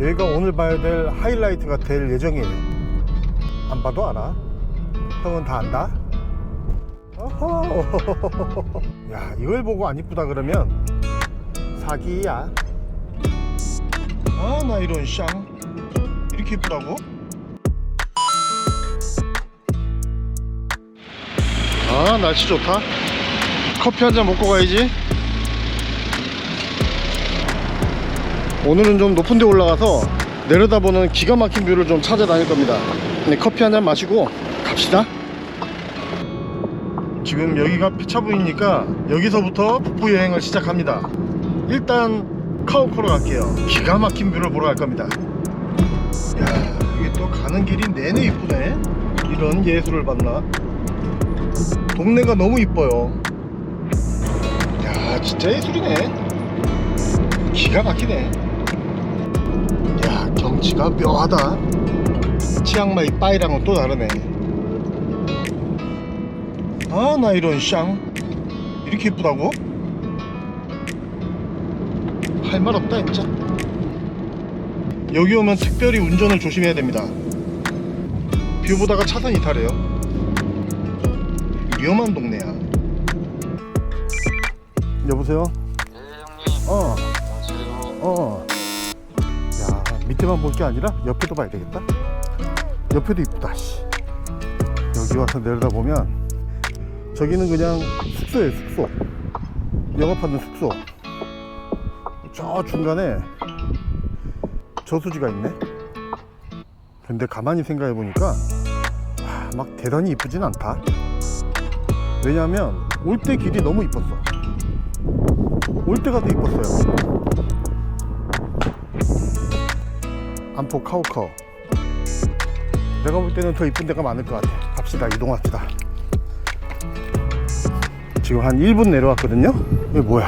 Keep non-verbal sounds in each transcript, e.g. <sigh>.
여기가 오늘 봐야 될 하이라이트가 될 예정이에요. 안 봐도 알아. 형은 다 안다. 어허. <laughs> 야, 이걸 보고 안 이쁘다 그러면 사기야. 아, 나 이런 샹. 이렇게 이쁘다고? 아, 날씨 좋다. 커피 한 잔 먹고 가야지. 오늘은 좀 높은 데 올라가서 내려다보는 기가 막힌 뷰를 좀 찾아다닐 겁니다. 네, 커피 한 잔 마시고 갑시다. 지금 여기가 폐차 부이니까 여기서부터 북부 여행을 시작합니다. 일단 카우코로 갈게요. 기가 막힌 뷰를 보러 갈 겁니다. 야, 이게 또 가는 길이 내내 이쁘네. 이런 예술을 봤나? 동네가 너무 이뻐요. 야, 진짜 예술이네. 기가 막히네. 야 경치가 묘하다. 치앙마이 빠이랑은 또 다르네. 아 나 이런 샹. 이렇게 이쁘다고? 할 말 없다 진짜. 여기 오면 특별히 운전을 조심해야 됩니다. 뷰 보다가 차선 이탈해요. 위험한 동네야. 여보세요? 네 형님. 어. 안녕하세요. 어. 야, 밑에만 볼 게 아니라 옆에도 봐야 되겠다. 옆에도 이쁘다, 씨. 여기 와서 내려다 보면 저기는 그냥 숙소예요, 숙소. 영업하는 숙소. 저 중간에 저수지가 있네. 근데 가만히 생각해 보니까 와, 막 대단히 이쁘진 않다. 왜냐하면 올 때 길이 너무 이뻤어. 올 때가 더 이뻤어요. 안포 카우커 내가 볼 때는 더 이쁜 데가 많을 것 같아. 갑시다 이동합시다. 지금 한 1분 내려왔거든요? 이게 뭐야?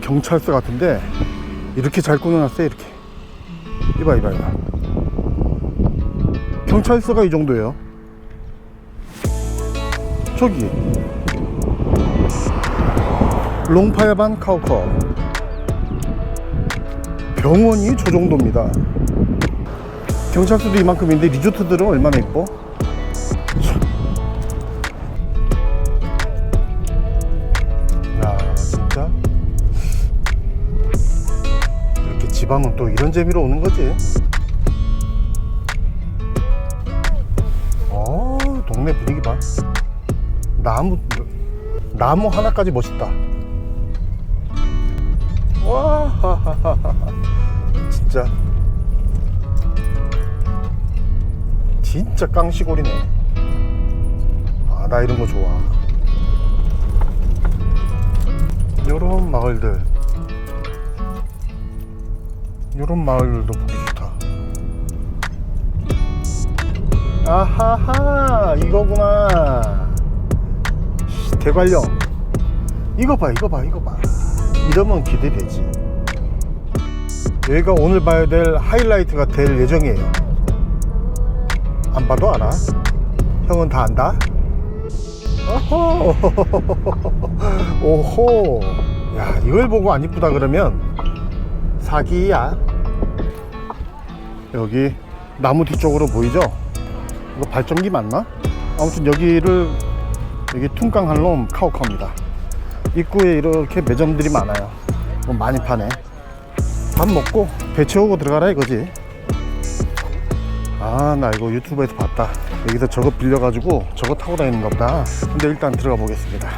경찰서 같은데 이렇게 잘 꾸며놨어요 이렇게. 이봐 이봐 이봐. 경찰서가 이 정도예요? 저기. 롱파야반 카우커 병원이 저 정도입니다. 경찰서도 이만큼인데 리조트들은 얼마나 이뻐? 참. 야 진짜 이렇게 지방은 또 이런 재미로 오는 거지. 어 동네 분위기 봐. 나무 나무 하나까지 멋있다. 와. <laughs> 진짜. 진짜 깡시골이네. 아 나 이런 거 좋아. 요런 마을들. 요런 마을들도 보기 좋다. 아하하 이거구나. 씨, 대관령. 이거 봐 이거 봐 이거 봐 이러면 기대되지. 여기가 오늘 봐야 될 하이라이트가 될 예정이에요. 안 봐도 알아? 형은 다 안다? 어허. <laughs> 오호. 야 이걸 보고 안 이쁘다 그러면 사기야. 여기 나무 뒤쪽으로 보이죠? 이거 발전기 맞나? 아무튼 여기를 여기 퉁강한롬 카우카입니다 입구에 이렇게 매점들이 많아요. 뭐 많이 파네. 밥 먹고 배 채우고 들어가라 이거지. 아 나 이거 유튜브에서 봤다. 여기서 저거 빌려가지고 저거 타고 다니는가 보다. 근데 일단 들어가 보겠습니다.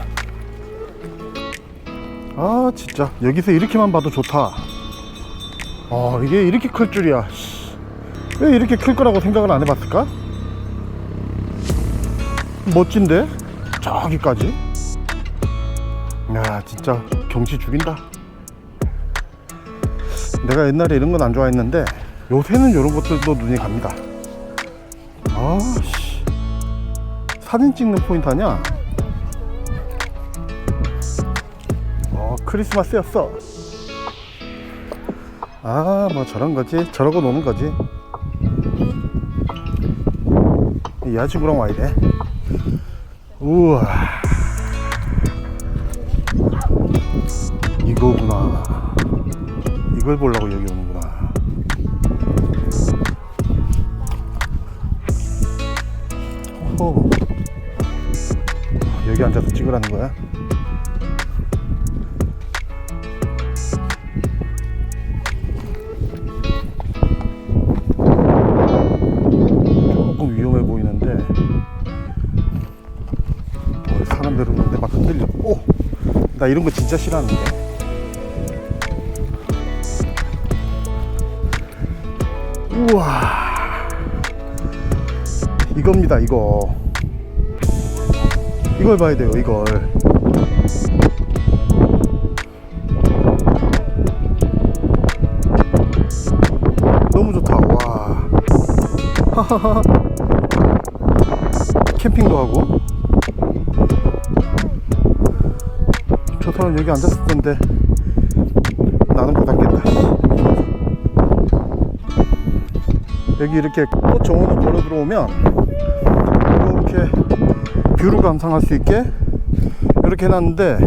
아 진짜. 여기서 이렇게만 봐도 좋다. 아 이게 이렇게 클 줄이야. 씨. 왜 이렇게 클 거라고 생각을 안 해봤을까? 멋진데? 저기까지 야 진짜 경치 죽인다. 내가 옛날에 이런 건 안 좋아했는데 요새는 이런 것들도 눈이 갑니다. 아씨. 사진 찍는 포인트 아니야? 어 크리스마스였어. 아 뭐 저런 거지? 저러고 노는 거지? 이 야지구랑 와야 돼. 우와 도로구나 이걸 보려고 여기 오는구나 호호. 여기 앉아서 찍으라는 거야? 조금 위험해 보이는데 사람들 오는데 막 흔들려 오! 나 이런 거 진짜 싫어하는데 이겁니다 이거. 이걸 봐야 돼요 이걸. 너무 좋다 와. <laughs> 캠핑도 하고. 저 사람 여기 앉았을 텐데 나는 못 앉겠다. 여기 이렇게 꽃 정원을 걸어 들어오면 이렇게 뷰를 감상할 수 있게 이렇게 해놨는데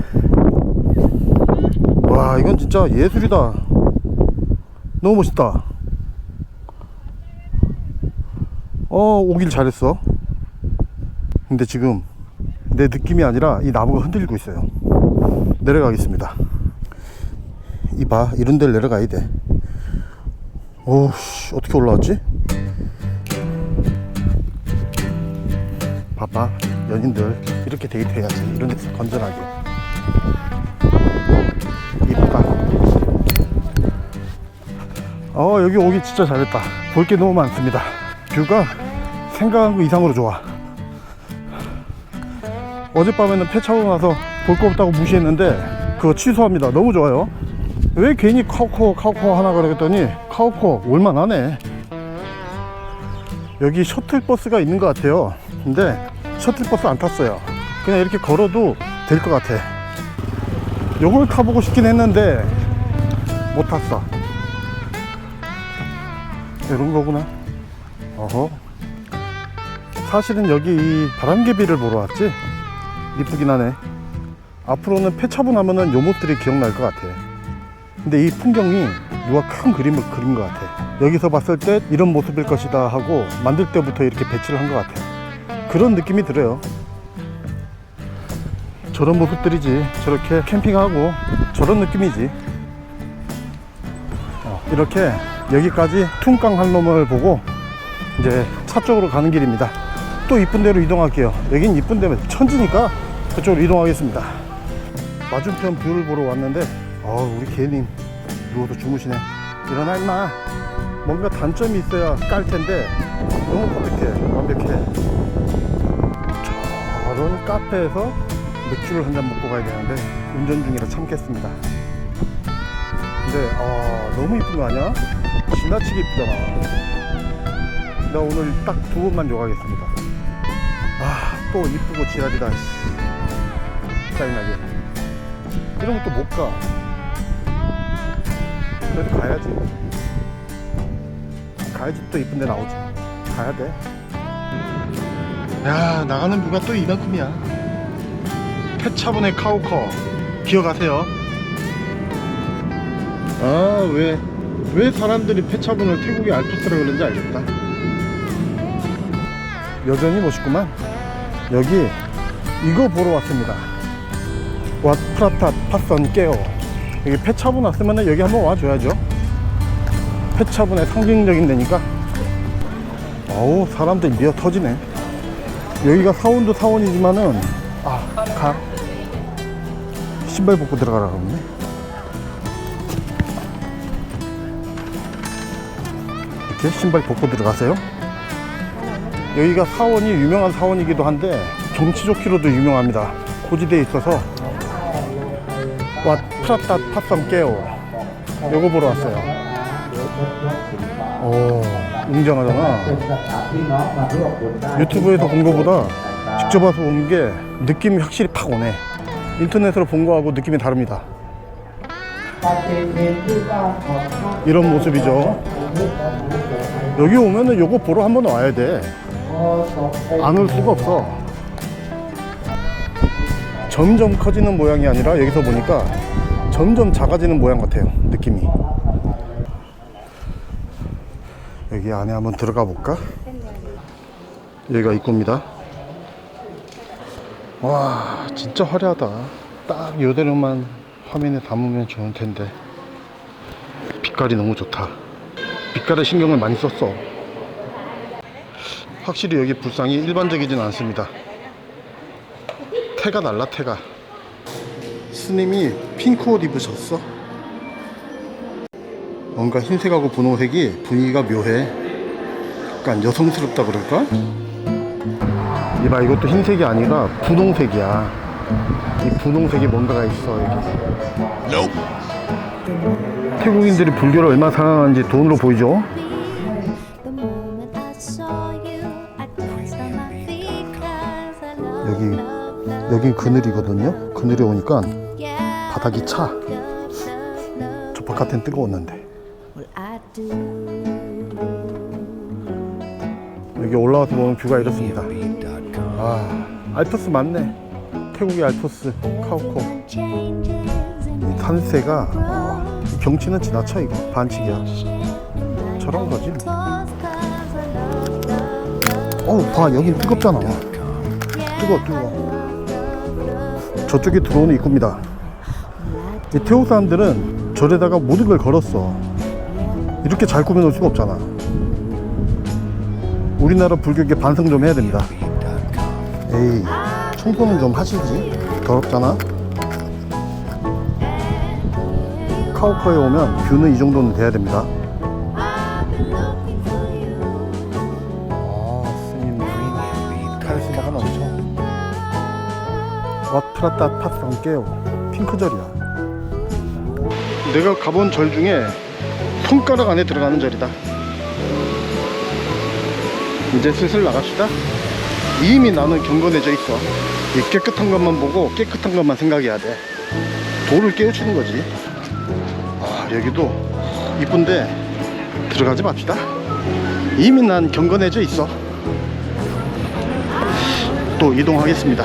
와 이건 진짜 예술이다. 너무 멋있다. 어 오길 잘했어. 근데 지금 내 느낌이 아니라 이 나무가 흔들리고 있어요. 내려가겠습니다. 이봐 이런 데를 내려가야 돼. 오씨 어떻게 올라왔지? 봐봐 연인들 이렇게 데이트해야지. 이런 데서 건전하게. 이쁘다 어 여기 오기 진짜 잘했다. 볼 게 너무 많습니다. 뷰가 생각한 거 이상으로 좋아. 어젯밤에는 폐차고 나서 볼 거 없다고 무시했는데 그거 취소합니다. 너무 좋아요. 왜 괜히 카우코 카우코 하나 그러겠더니 카우코 올만하네. 여기 셔틀버스가 있는 것 같아요. 근데 셔틀버스 안 탔어요. 그냥 이렇게 걸어도 될 것 같아. 요걸 타보고 싶긴 했는데 못 탔어. 이런 거구나. 어허. 사실은 여기 이 바람개비를 보러 왔지? 이쁘긴 하네. 앞으로는 폐차분하면은 요 모습들이 기억날 것 같아. 근데 이 풍경이 누가 큰 그림을 그린 것 같아. 여기서 봤을 때 이런 모습일 것이다 하고 만들 때부터 이렇게 배치를 한 것 같아 그런 느낌이 들어요. 저런 모습들이지. 저렇게 캠핑하고 저런 느낌이지. 어, 이렇게 여기까지 퉁깡 한 놈을 보고 이제 차 쪽으로 가는 길입니다. 또 이쁜 데로 이동할게요. 여긴 이쁜 데면 천지니까 그쪽으로 이동하겠습니다. 맞은편 뷰를 보러 왔는데 어 우리 개님 누워서 주무시네. 일어나 임마. 뭔가 단점이 있어야 깔 텐데 너무 완벽해 완벽해 저런 카페에서 맥주를 한 잔 먹고 가야 되는데 운전 중이라 참겠습니다. 근데 아 너무 이쁜 거 아니야? 지나치게 이쁘잖아. 나 오늘 딱 두 번만 요가겠습니다. 아 또 이쁘고 지랄이다 씨. 짜증나게. 이런 것도 못가. 그래도 가야지. 가야지 또 이쁜 데 나오지. 가야 돼 야 나가는 뷰가 또 이만큼이야? 폐차분의 카우커 기억하세요? 아왜왜 사람들이 폐차분을 태국의 알프스라 그런지 알겠다. 여전히 멋있구만. 여기 이거 보러 왔습니다. 왓프라타 파선 깨오 여기 폐차분 왔으면 여기 한번 와줘야죠. 폐차분의 상징적인 데니까. 어우 사람들 미어 터지네 여기가 사원도 사원이지만은 아 가. 신발 벗고 들어가라 그러네. 이렇게 신발 벗고 들어가세요. 여기가 사원이 유명한 사원이기도 한데 경치 좋기로도 유명합니다. 고지대에 있어서. 와 프라타 탑섬 깨오 요거 보러 왔어요. 오 웅장하잖아. 유튜브에서 본 거보다 직접 와서 온 게 느낌이 확실히 팍 오네. 인터넷으로 본 거하고 느낌이 다릅니다. 이런 모습이죠. 여기 오면은 요거 보러 한번 와야 돼. 안 올 수가 없어. 점점 커지는 모양이 아니라 여기서 보니까 점점 작아지는 모양 같아요 느낌이 여기 안에 한번 들어가 볼까? 여기가 입구입니다. 와 진짜 화려하다. 딱 요대로만 화면에 담으면 좋을 텐데. 빛깔이 너무 좋다. 빛깔에 신경을 많이 썼어. 확실히 여기 불상이 일반적이진 않습니다. 태가 날라 태가. 스님이 핑크 옷 입으셨어 뭔가 흰색하고 분홍색이 분위기가 묘해 약간 여성스럽다 그럴까? 이봐 이것도 흰색이 아니라 분홍색이야 이 분홍색이 뭔가가 있어 여기 태국인들이 불교를 얼마나 사랑하는지 돈으로 보이죠? 여기 여긴 그늘이거든요 그늘에 오니까. 바닥이 차 저 바깥엔 뜨거웠는데. 여기 올라와서 보면 뷰가 이렇습니다. 아 알프스 맞네. 태국의 알프스 카우코. 산세가 경치는 지나쳐 이거. 반칙이야. 저런 거지. 어우 봐 여긴 뜨겁잖아. 뜨거 뜨거 저쪽에 들어오는 입구입니다. 이 태국 사람들은 절에다가 모든 걸 걸었어 이렇게 잘 꾸며놓을 수가 없잖아. 우리나라 불교계 반성 좀 해야 됩니다. 에이 청소는 좀 하시지. 더럽잖아. 카우커에 오면 뷰는 이 정도는 돼야 됩니다. 넘쳐. 와프라따 파스랑 깨요. 핑크절이야. 내가 가본 절 중에 손가락 안에 들어가는 절이다. 이제 슬슬 나갑시다. 이미 나는 경건해져 있어. 이 깨끗한 것만 보고 깨끗한 것만 생각해야 돼. 돌을 깨우치는 거지. 아 여기도 이쁜데 들어가지 맙시다. 이미 난 경건해져 있어. 또 이동하겠습니다.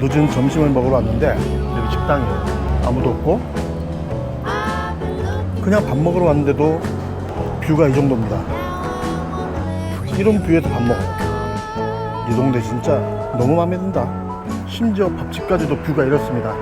늦은 점심을 먹으러 왔는데 여기 식당이에요. 아무도 없고 그냥 밥 먹으러 왔는데도 뷰가 이 정도입니다. 이런 뷰에서 밥 먹어요 이 동네 진짜 너무 마음에 든다. 심지어 밥집까지도 뷰가 이렇습니다